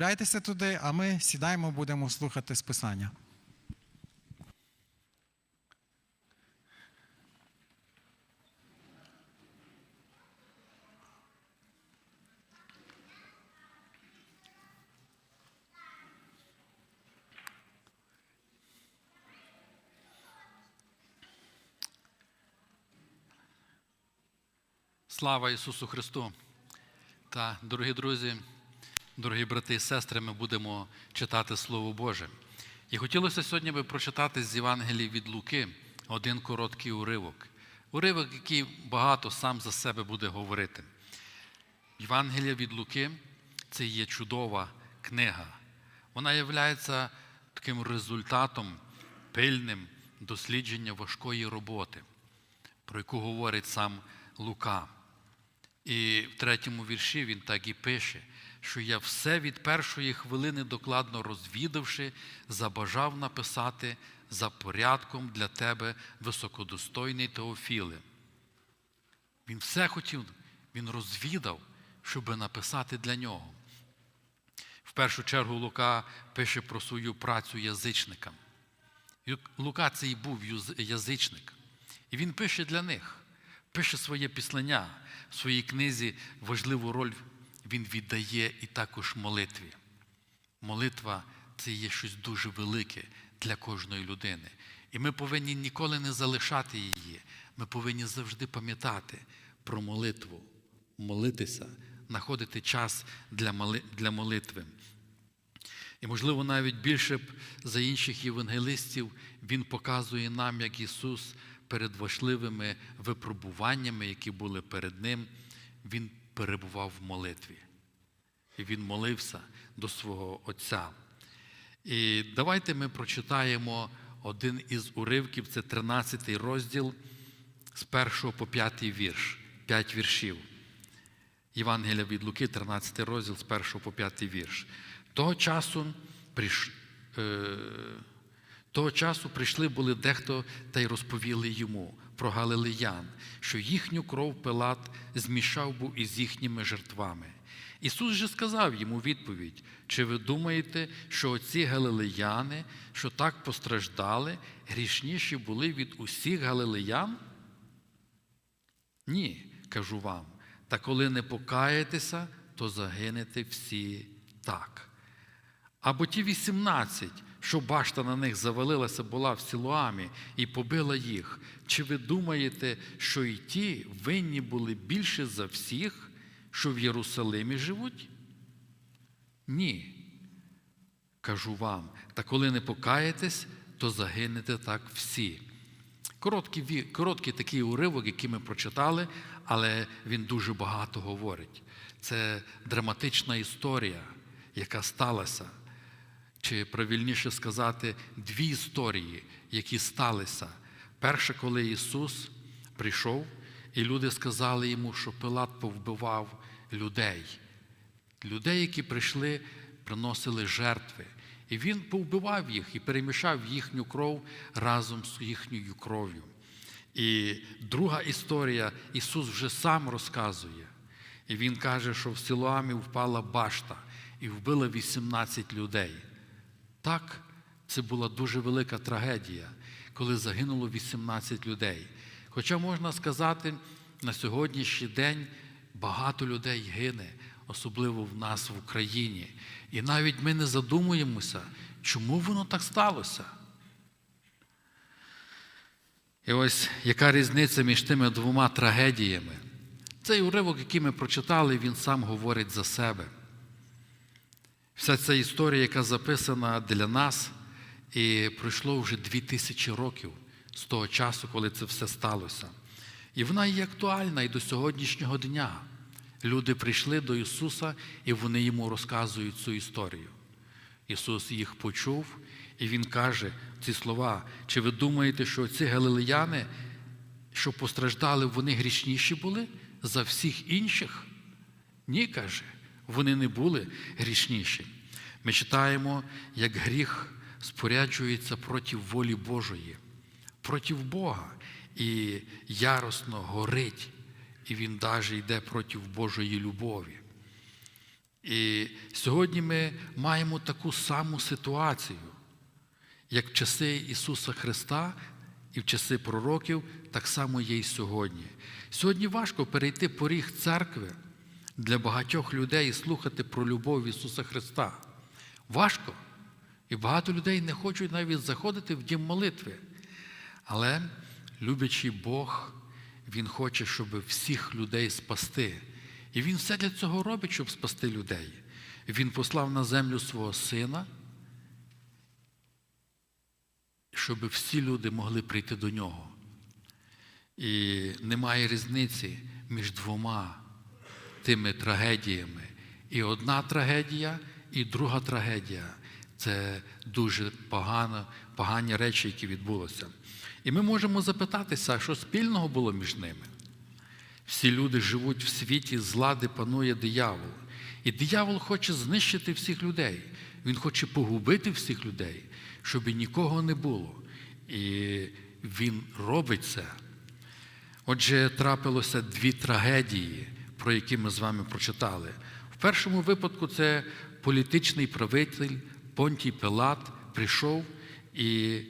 Грайтеся туди, а ми сідаємо, будемо слухати списання. Слава Ісусу Христу! Та, дорогі друзі, дорогі брати і сестри, ми будемо читати Слово Боже. І хотілося сьогодні би прочитати з Євангелії від Луки один короткий уривок. Уривок, який багато сам за себе буде говорити. Євангелія від Луки це є чудова книга. Вона є таким результатом пильним дослідження важкої роботи, про яку говорить сам Лука. І в третьому вірші він так і пише, що я все від першої хвилини докладно розвідавши, забажав написати за порядком для тебе високодостойний Теофіле. Він все хотів, він розвідав, щоб написати для нього. В першу чергу Лука пише про свою працю язичникам. Лука це і був язичник. І він пише для них, пише своє післання. В своїй книзі важливу роль він віддає і також молитві. Молитва це є щось дуже велике для кожної людини. І ми повинні ніколи не залишати її. Ми повинні завжди пам'ятати про молитву, молитися, знаходити час для молитви. І, можливо, навіть більше б за інших євангелистів Він показує нам, як Ісус перед важливими випробуваннями, які були перед Ним, Він перебував в молитві. І Він молився до свого Отця. І давайте ми прочитаємо один із уривків, це 13 розділ з 1 по 5 вірш, 5 віршів. Євангелія від Луки, 13 розділ з 1 по 5 вірш. Того часу прийш... е... того часу прийшли були дехто та й розповіли йому про галилеян, що їхню кров Пилат змішав був із їхніми жертвами. Ісус же сказав йому відповідь: чи ви думаєте, що оці галилеяни, що так постраждали, грішніші були від усіх галилеян? Ні, кажу вам. Та коли не покаєтеся, то загинете всі так. Або ті 18, що башта на них завалилася, була в Сілуамі і побила їх. Чи ви думаєте, що і ті винні були більше за всіх, що в Єрусалимі живуть? Ні. Кажу вам, та коли не покаєтесь, то загинете так всі. Короткий, короткий такий уривок, який ми прочитали, але він дуже багато говорить. Це драматична історія, яка сталася. Чи правильніше сказати, дві історії, які сталися. Перша, коли Ісус прийшов, і люди сказали йому, що Пилат повбивав людей. Людей, які прийшли, приносили жертви. І він повбивав їх і перемішав їхню кров разом з їхньою кров'ю. І друга історія Ісус вже сам розказує. І Він каже, що в Силуамі впала башта і вбила 18 людей. Так, це була дуже велика трагедія, коли загинуло 18 людей. Хоча можна сказати, на сьогоднішній день багато людей гине, особливо в нас в Україні. І навіть ми не задумуємося, чому воно так сталося. І ось яка різниця між тими двома трагедіями? Цей уривок, який ми прочитали, він сам говорить за себе. Вся ця історія, яка записана для нас, і пройшло вже дві тисячі років з того часу, коли це все сталося. І вона є актуальна і до сьогоднішнього дня. Люди прийшли до Ісуса, і вони йому розказують цю історію. Ісус їх почув, і Він каже ці слова: чи ви думаєте, що ці галилеяни, що постраждали, вони грішніші були за всіх інших? Ні, каже, вони не були грішніші. Ми читаємо, як гріх споряджується проти волі Божої, проти Бога і яростно горить, і він навіть йде проти Божої любові. І сьогодні ми маємо таку саму ситуацію, як в часи Ісуса Христа і в часи пророків, так само є і сьогодні. Сьогодні важко перейти поріг церкви для багатьох людей слухати про любов Ісуса Христа. Важко. І багато людей не хочуть навіть заходити в дім молитви. Але люблячий Бог, Він хоче, щоб всіх людей спасти. І Він все для цього робить, щоб спасти людей. Він послав на землю свого сина, щоб всі люди могли прийти до нього. І немає різниці між двома тими трагедіями. І одна трагедія, і друга трагедія. Це дуже погано, погані речі, які відбулися. І ми можемо запитатися, що спільного було між ними. Всі люди живуть в світі зла, де панує диявол. І диявол хоче знищити всіх людей. Він хоче погубити всіх людей, щоб нікого не було. І він робить це. Отже, трапилося дві трагедії, про які ми з вами прочитали. В першому випадку це політичний правитель Понтій Пилат прийшов і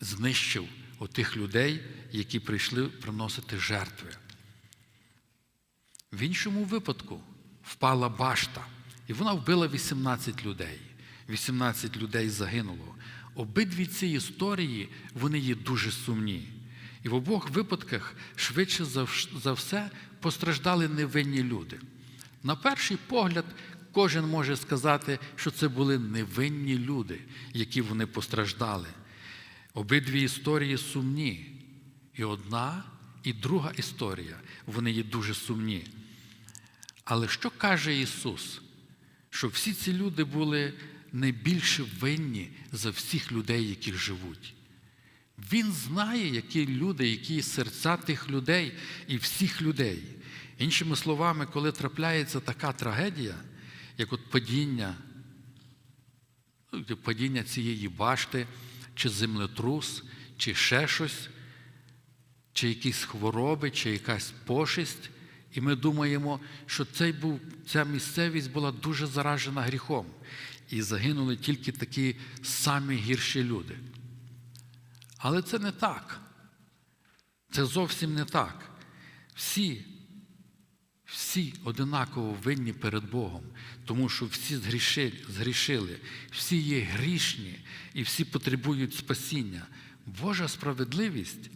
знищив отих людей, які прийшли приносити жертви. В іншому випадку впала башта, і вона вбила 18 людей. 18 людей загинуло. Обидві ці історії вони є дуже сумні. І в обох випадках швидше за все постраждали невинні люди. На перший погляд, кожен може сказати, що це були невинні люди, які вони постраждали. Обидві історії сумні. І одна, і друга історія, вони є дуже сумні. Але що каже Ісус? Що всі ці люди були найбільше винні за всіх людей, які живуть. Він знає, які люди, які серця тих людей і всіх людей. Іншими словами, коли трапляється така трагедія, як от падіння, ну, падіння цієї башти, чи землетрус, чи ще щось, чи якісь хвороби, чи якась пошесть, і ми думаємо, що цей був, ця місцевість була дуже заражена гріхом, і загинули тільки такі самі гірші люди. Але це не так. Це зовсім не так. Всі, всі одинаково винні перед Богом, тому що всі згрішили, всі є грішні і всі потребують спасіння. Божа справедливість,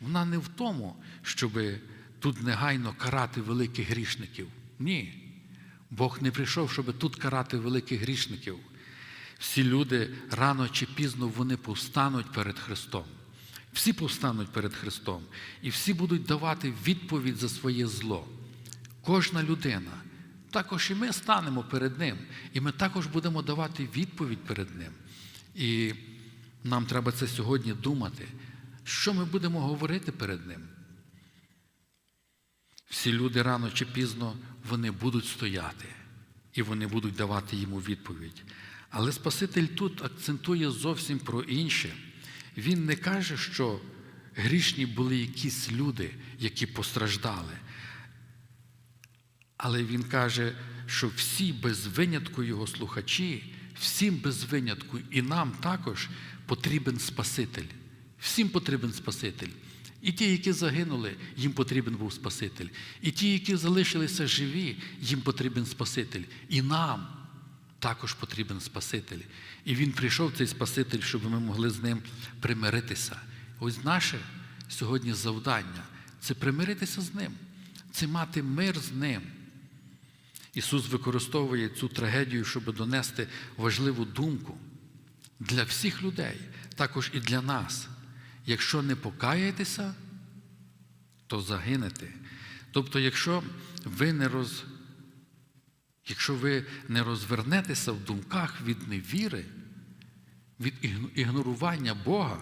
вона не в тому, щоб тут негайно карати великих грішників. Ні. Бог не прийшов, щоб тут карати великих грішників. Всі люди рано чи пізно вони повстануть перед Христом. Всі повстануть перед Христом. І всі будуть давати відповідь за своє зло. Кожна людина. Також і ми станемо перед Ним. І ми також будемо давати відповідь перед Ним. І нам треба це сьогодні думати. Що ми будемо говорити перед Ним? Всі люди рано чи пізно вони будуть стояти і вони будуть давати йому відповідь. Але Спаситель тут акцентує зовсім про інше. Він не каже, що грішні були якісь люди, які постраждали. Але він каже, що всі без винятку його слухачі, всім без винятку, і нам також потрібен Спаситель. Всім потрібен Спаситель. І ті, які загинули, їм потрібен був Спаситель. І ті, які залишилися живі, їм потрібен Спаситель. І нам також потрібен Спаситель. І Він прийшов цей Спаситель, щоб ми могли з ним примиритися. Ось наше сьогодні завдання це примиритися з ним, це мати мир з ним. Ісус використовує цю трагедію, щоб донести важливу думку для всіх людей, також і для нас. Якщо не покаєтеся, то загинете. Тобто, якщо ви не роз... якщо ви не розвернетеся в думках від невіри, від ігнорування Бога,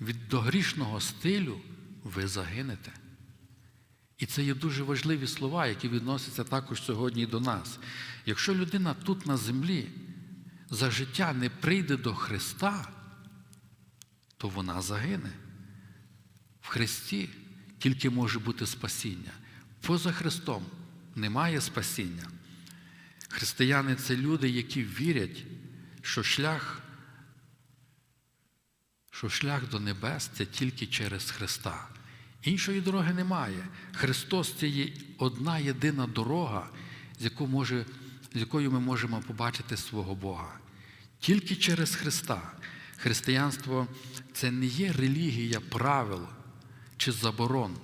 від догрішного стилю, ви загинете. І це є дуже важливі слова, які відносяться також сьогодні до нас. Якщо людина тут на землі за життя не прийде до Христа, то вона загине. В Христі тільки може бути спасіння. Поза Христом немає спасіння. Християни це люди, які вірять, що шлях, що шлях до небес це тільки через Христа. Іншої дороги немає. Христос це є одна єдина дорога, з, яку може, з якою ми можемо побачити свого Бога. Тільки через Христа. Християнство це не є релігія правил чи заборон,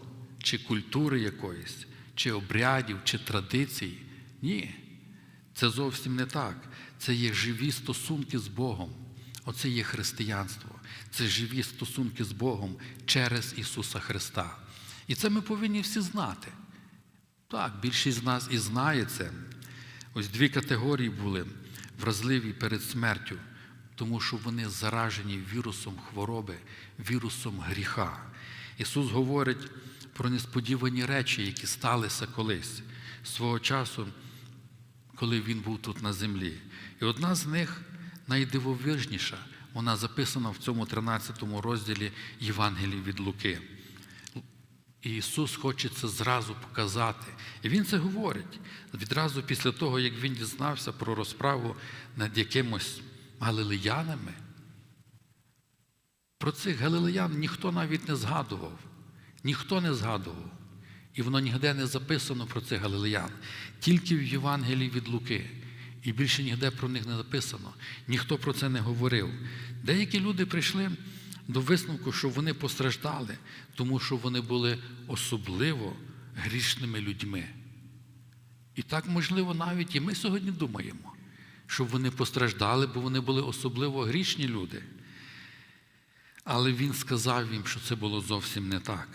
чи культури якоїсь, чи обрядів, чи традицій. Ні. Це зовсім не так. Це є живі стосунки з Богом. Оце є християнство. Це живі стосунки з Богом через Ісуса Христа. І це ми повинні всі знати. Так, більшість з нас і знає це. Ось дві категорії були вразливі перед смертю, тому що вони заражені вірусом хвороби, вірусом гріха. Ісус говорить про несподівані речі, які сталися колись свого часу, коли Він був тут на землі. І одна з них найдивовижніша, вона записана в цьому 13 розділі Євангелії від Луки. І Ісус хоче це зразу показати. І Він це говорить відразу після того, як Він дізнався про розправу над якимось галилеянами. Про цих галилеян ніхто навіть не згадував. Ніхто не згадував. І воно ніде не записано про цих галилеян, тільки в Євангелії від Луки. І більше ніде про них не написано. Ніхто про це не говорив. Деякі люди прийшли до висновку, що вони постраждали, тому що вони були особливо грішними людьми. І так, можливо, навіть і ми сьогодні думаємо, що вони постраждали, бо вони були особливо грішні люди. Але він сказав їм, що це було зовсім не так.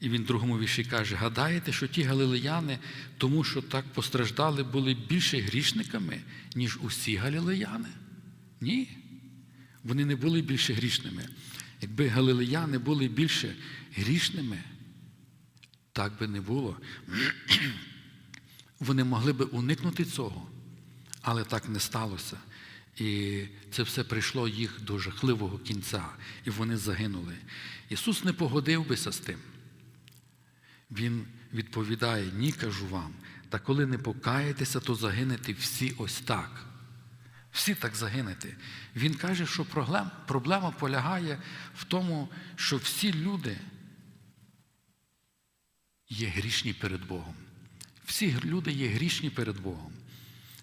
І він в другому вірші каже: гадаєте, що ті галилеяни, тому що так постраждали, були більше грішниками, ніж усі галилеяни? Ні. Вони не були більше грішними. Якби галилеяни були більше грішними, так би не було. Вони могли би уникнути цього, але так не сталося. І це все прийшло їх до жахливого кінця, і вони загинули. Ісус не погодив бися з тим. Він відповідає: ні, кажу вам, та коли не покаєтеся, то загинете всі ось так. Всі так загинете. Він каже, що проблем, проблема полягає в тому, що всі люди є грішні перед Богом. Всі люди є грішні перед Богом.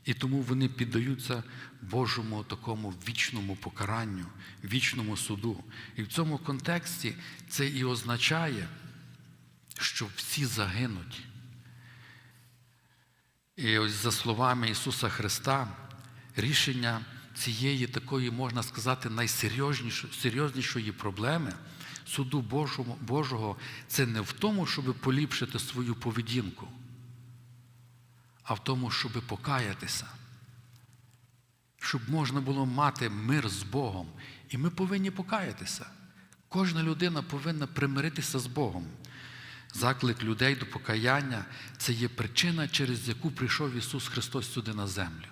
І тому вони піддаються Божому такому вічному покаранню, вічному суду. І в цьому контексті це і означає, що всі загинуть. І ось за словами Ісуса Христа, рішення цієї такої, можна сказати, найсерйознішої проблеми суду Божого, Божого це не в тому, щоб поліпшити свою поведінку, а в тому, щоб покаятися, щоб можна було мати мир з Богом. І ми повинні покаятися. Кожна людина повинна примиритися з Богом. Заклик людей до покаяння це є причина, через яку прийшов Ісус Христос сюди на землю.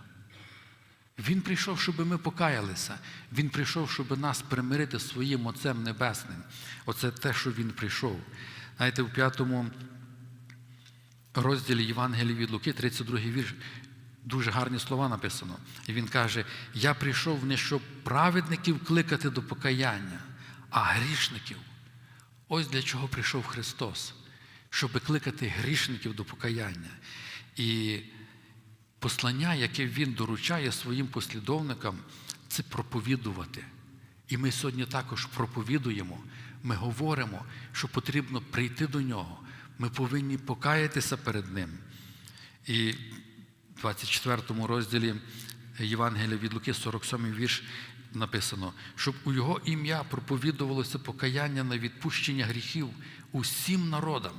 Він прийшов, щоб ми покаялися. Він прийшов, щоб нас примирити своїм Отцем Небесним. Оце те, що Він прийшов. Знаєте, в п'ятому розділі Євангелії від Луки, 32 вірш, дуже гарні слова написано. І він каже: Я прийшов не щоб праведників кликати до покаяння, а грішників. Ось для чого прийшов Христос, щоб кликати грішників до покаяння. І послання, яке Він доручає своїм послідовникам, це проповідувати. І ми сьогодні також проповідуємо, ми говоримо, що потрібно прийти до нього. Ми повинні покаятися перед Ним. І в 24 розділі Євангелія від Луки, 47 вірш, написано, щоб у Його ім'я проповідувалося покаяння на відпущення гріхів усім народам,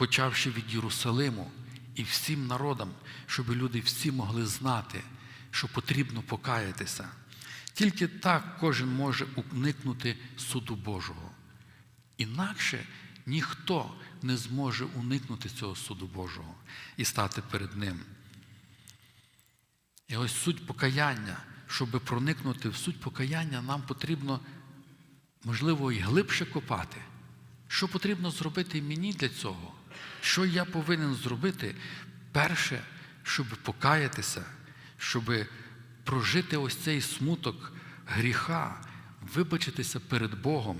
почавши від Єрусалиму і всім народам, щоб люди всі могли знати, що потрібно покаятися. Тільки так кожен може уникнути суду Божого. Інакше ніхто не зможе уникнути цього суду Божого і стати перед Ним. І ось суть покаяння, щоб проникнути в суть покаяння, нам потрібно, можливо, і глибше копати. Що потрібно зробити мені для цього? Що я повинен зробити? Перше, щоб покаятися, щоб прожити ось цей смуток гріха, вибачитися перед Богом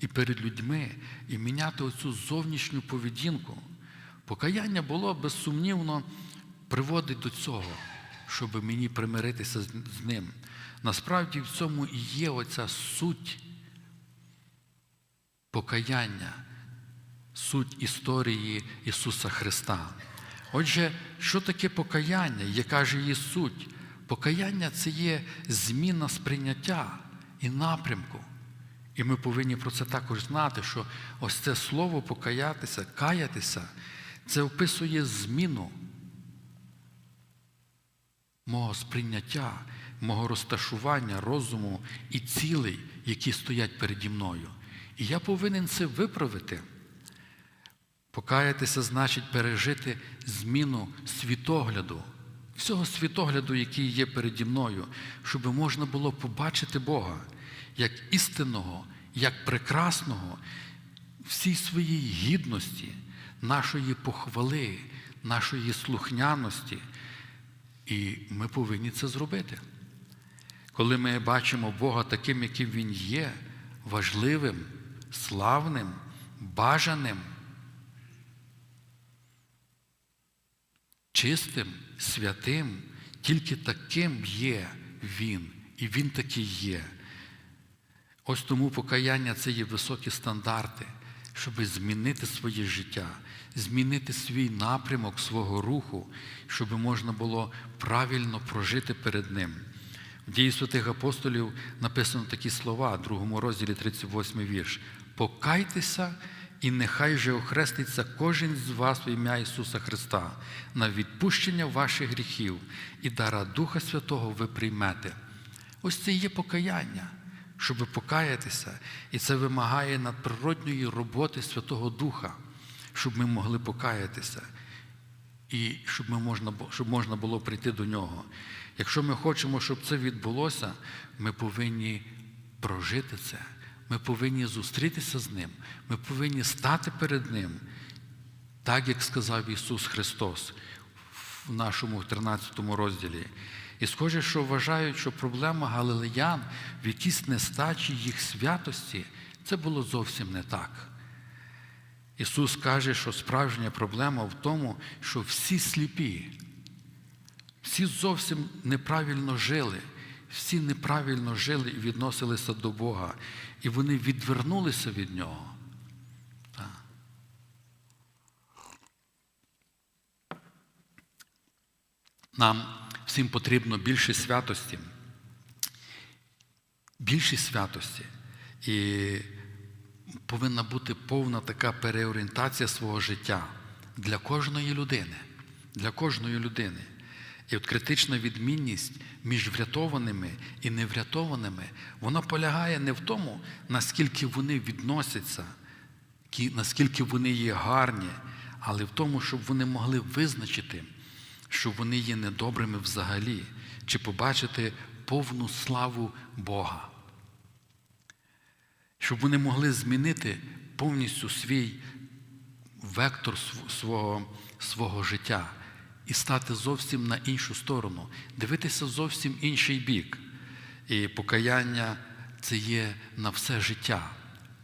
і перед людьми, і міняти оцю зовнішню поведінку. Покаяння було безсумнівно приводить до цього, щоб мені примиритися з ним. Насправді в цьому і є оця суть покаяння, суть історії Ісуса Христа. Отже, що таке покаяння? Яка ж її суть? Покаяння це є зміна сприйняття і напрямку. І ми повинні про це також знати, що ось це слово покаятися, каятися, це описує зміну мого сприйняття, мого розташування розуму і цілей, які стоять переді мною. І я повинен це виправити. Покаятися значить пережити зміну світогляду, всього світогляду, який є переді мною, щоб можна було побачити Бога як істинного, як прекрасного, всій своїй гідності, нашої похвали, нашої слухняності. І ми повинні це зробити. Коли ми бачимо Бога таким, яким Він є, важливим, славним, бажаним, чистим, святим, тільки таким є Він, і Він такий є. Ось тому покаяння це є високі стандарти, щоб змінити своє життя, змінити свій напрямок свого руху, щоб можна було правильно прожити перед Ним. В дії святих апостолів написано такі слова, в другому розділі 38 вірш. Покайтеся, і нехай же охреститься кожен з вас в ім'я Ісуса Христа на відпущення ваших гріхів і дара Духа Святого ви приймете. Ось це є покаяння, щоб покаятися, і це вимагає надприродньої роботи Святого Духа, щоб ми могли покаятися і щоб, ми можна, щоб можна було прийти до нього. Якщо ми хочемо, щоб це відбулося, ми повинні прожити це. Ми повинні зустрітися з ним, ми повинні стати перед Ним, так як сказав Ісус Христос в нашому 13 розділі. І схоже, що вважають, що проблема галилеян в якійсь нестачі їх святості, це було зовсім не так. Ісус каже, що справжня проблема в тому, що всі сліпі, всі зовсім неправильно жили, всі неправильно жили і відносилися до Бога, і вони відвернулися від Нього. Так. Нам всім потрібно більше святості, більше святості. І повинна бути повна така переорієнтація свого життя для кожної людини. Для кожної людини. І от критична відмінність між врятованими і неврятованими, вона полягає не в тому, наскільки вони відносяться, наскільки вони є гарні, але в тому, щоб вони могли визначити, що вони є недобрими взагалі, чи побачити повну славу Бога. Щоб вони могли змінити повністю свій вектор свого, свого життя і стати зовсім на іншу сторону, дивитися зовсім інший бік. І покаяння це є на все життя.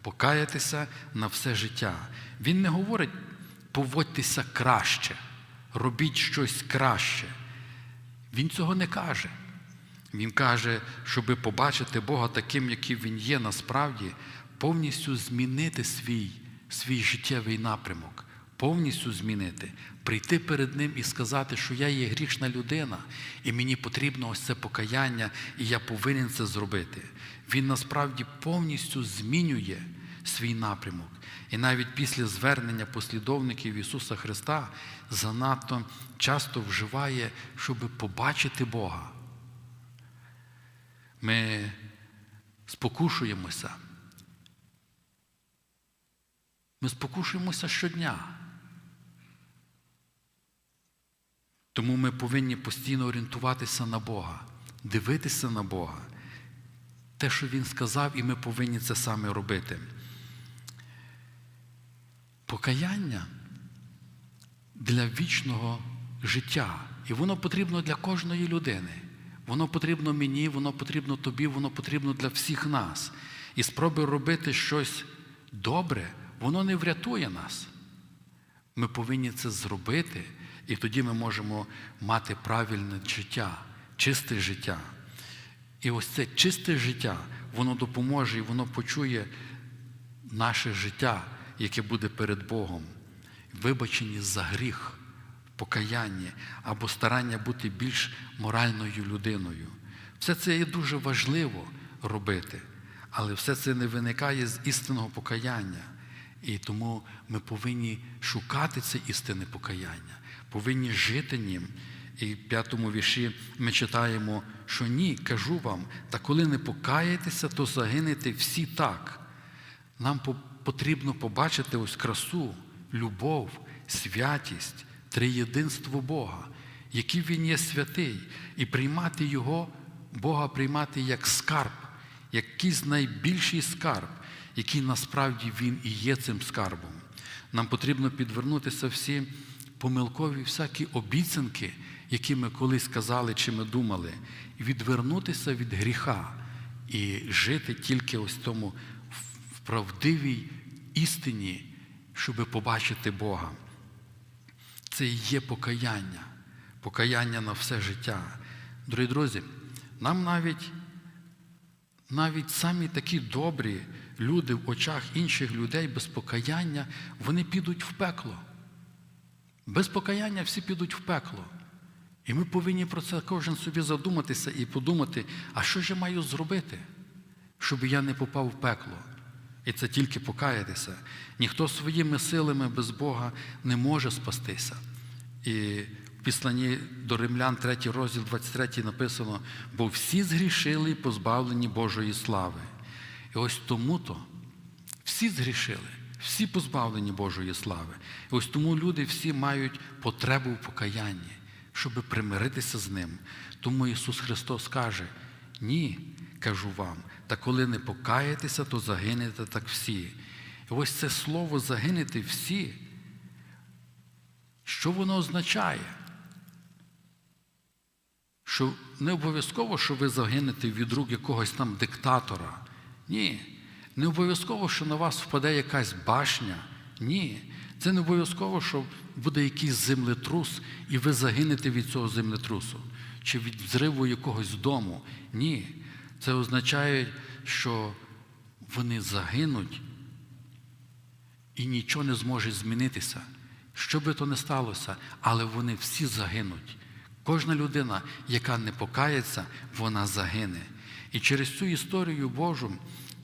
Покаятися на все життя. Він не говорить поводьтеся краще, робіть щось краще. Він цього не каже. Він каже, щоби побачити Бога таким, яким Він є насправді, повністю змінити свій, свій життєвий напрямок, повністю змінити, прийти перед Ним і сказати, що я є грішна людина, і мені потрібно ось це покаяння, і я повинен це зробити. Він насправді повністю змінює свій напрямок. І навіть після звернення послідовників Ісуса Христа занадто часто вживає, щоб побачити Бога. Ми спокушуємося. Ми спокушуємося щодня. Тому ми повинні постійно орієнтуватися на Бога, дивитися на Бога. Те, що Він сказав, і ми повинні це саме робити. Покаяння для вічного життя І воно потрібно для кожної людини. Воно потрібно мені, воно потрібно тобі, воно потрібно для всіх нас. І спроби робити щось добре, воно не врятує нас. Ми повинні це зробити, і тоді ми можемо мати правильне життя, чисте життя. І ось це чисте життя, воно допоможе і воно почує наше життя, яке буде перед Богом, вибачені за гріх, покаяння або старання бути більш моральною людиною. Все це є дуже важливо робити, але все це не виникає з істинного покаяння. І тому ми повинні шукати це істинне покаяння, повинні жити ним. І в п'ятому вірші ми читаємо, що ні, кажу вам, та коли не покаєтеся, то загинете всі так. Нам потрібно побачити ось красу, любов, святість, триєдинство Бога, який Він є святий, і приймати Його, Бога приймати як скарб, якийсь найбільший скарб, який насправді Він і є цим скарбом. Нам потрібно підвернутися всі помилкові всякі обіцянки, які ми колись казали чи ми думали, відвернутися від гріха і жити тільки ось тому в правдивій істині, щоб побачити Бога. Це і є покаяння, покаяння на все життя. Дорогі друзі, нам навіть, навіть самі такі добрі люди в очах інших людей без покаяння, вони підуть в пекло. Без покаяння всі підуть в пекло. І ми повинні про це кожен собі задуматися і подумати, а що ж я маю зробити, щоб я не попав в пекло. І це тільки покаятися. Ніхто своїми силами без Бога не може спастися. І в післанні до римлян, 3 розділ 23 написано, бо всі згрішили і позбавлені Божої слави. І ось тому-то всі згрішили, всі позбавлені Божої слави. І ось тому люди всі мають потребу в покаянні, щоб примиритися з ним. Тому Ісус Христос каже: ні, кажу вам, та коли не покаєтеся, то загинете так всі. І ось це слово загинете всі. Що воно означає? Що не обов'язково, що ви загинете від рук якогось там диктатора. Ні. Не обов'язково, що на вас впаде якась башня. Ні. Це не обов'язково, що буде якийсь землетрус, і ви загинете від цього землетрусу, чи від взриву якогось дому. Ні. Це означає, що вони загинуть і нічого не зможе змінитися. Що би то не сталося, але вони всі загинуть. Кожна людина, яка не покається, вона загине. І через цю історію Божу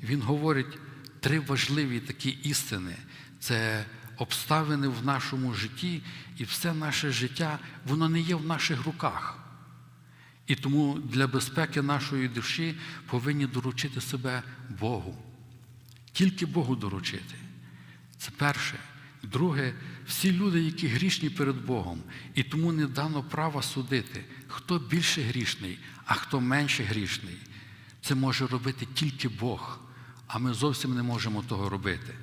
він говорить три важливі такі істини. Це обставини в нашому житті, і все наше життя, воно не є в наших руках. І тому для безпеки нашої душі повинні доручити себе Богу. Тільки Богу доручити. Це перше. Друге, всі люди, які грішні перед Богом, і тому не дано права судити, хто більше грішний, а хто менше грішний. Це може робити тільки Бог, а ми зовсім не можемо того робити.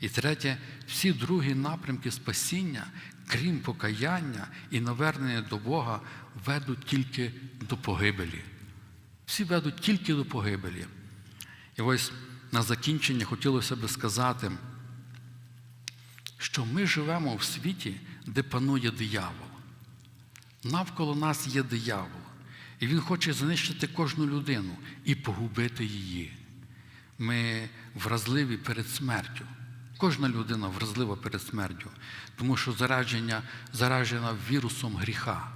І третє, всі другі напрямки спасіння, крім покаяння і навернення до Бога, ведуть тільки до погибелі. Всі ведуть тільки до погибелі. І ось на закінчення хотілося би сказати, що ми живемо в світі, де панує диявол. Навколо нас є диявол. І він хоче знищити кожну людину і погубити її. Ми вразливі перед смертю. Кожна людина вразлива перед смертю, тому що зараження, заражена вірусом гріха.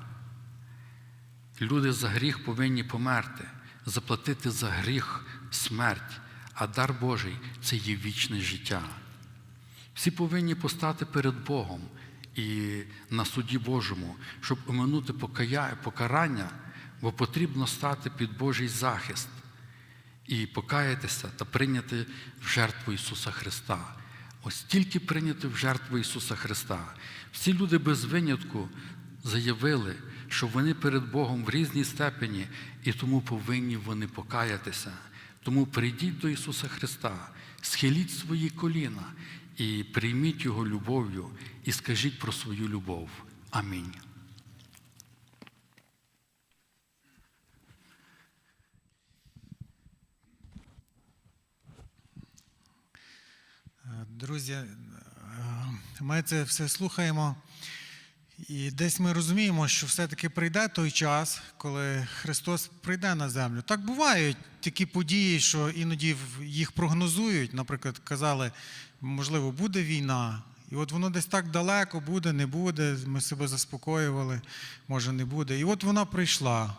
Люди за гріх повинні померти, заплатити за гріх смерть, а дар Божий це є вічне життя. Всі повинні постати перед Богом і на суді Божому, щоб оминути покарання, бо потрібно стати під Божий захист і покаятися та прийняти в жертву Ісуса Христа. Ось тільки прийняти в жертву Ісуса Христа. Всі люди без винятку заявили, що вони перед Богом в різній степені, і тому повинні вони покаятися. Тому прийдіть до Ісуса Христа, схиліть свої коліна і прийміть Його любов'ю і скажіть про свою любов. Амінь. Друзі, е, ми це все слухаємо, і десь ми розуміємо, що все-таки прийде той час, коли Христос прийде на землю. Так бувають такі події, що іноді їх прогнозують. Наприклад, казали, можливо, буде війна. І от воно десь так далеко буде, не буде. Ми себе заспокоювали, може не буде. І от вона прийшла.